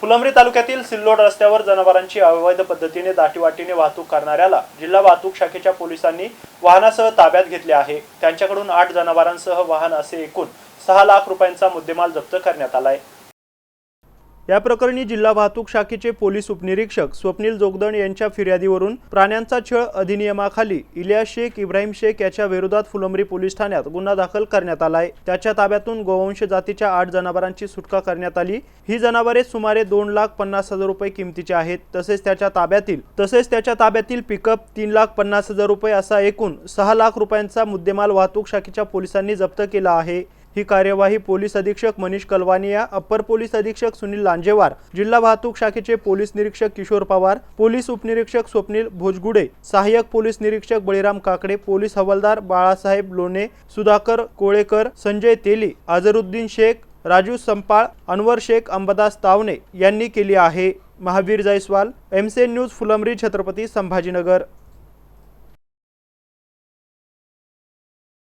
फुलंब्री तालुक्यातील सिल्लोड रस्त्यावर जनावरांची अवैध पद्धतीने दाटीवाटीने वाहतूक करणाऱ्याला जिल्हा वाहतूक शाखेच्या पोलिसांनी वाहनासह ताब्यात घेतले आहे. त्यांच्याकडून आठ जनावरांसह वाहन असे एकूण सहा लाख रुपयांचा मुद्देमाल जप्त करण्यात आलाय. या प्रकरणी जिल्हा वाहतूक शाखेचे पोलीस उपनिरीक्षक स्वप्नील जोगदण यांच्या फिर्यादीवरून प्राण्यांचा छळ अधिनियमाखाली इलियास शेख इब्राहिम शेख याच्या विरोधात फुलंब्री पोलीस ठाण्यात गुन्हा दाखल करण्यात आलाय. त्याच्या ताब्यातून गोवंश जातीच्या आठ जनावरांची सुटका करण्यात आली. ही जनावरे सुमारे दोन लाख पन्नास हजार रुपये किमतीची आहेत. तसेच त्याच्या ताब्यातील तसेच त्याच्या ताब्यातील पिकअप तीन लाख पन्नास हजार रुपये असा एकूण सहा लाख रुपयांचा मुद्देमाल वाहतूक शाखेच्या पोलिसांनी जप्त केला आहे. ही कार्यवाही पोलीस अधीक्षक मनीष कलवानिया अप्पर पोलीस अधीक्षक सुनील लांजेवार जिल्हा वाहतूक शाखेचे पोलीस निरीक्षक किशोर पवार पोलीस उपनिरीक्षक स्वप्नील भोजगुडे सहाय्यक पोलीस निरीक्षक बळीराम काकडे पोलीस हवालदार बाळासाहेब लोणे सुधाकर कोळेकर संजय तेली अझरुद्दीन शेख राजू संपाळ अनवर शेख अंबादास तावणे यांनी केली आहे. Mahavir Jaiswal MCN news Phulambri Chhatrapati Sambhajinagar.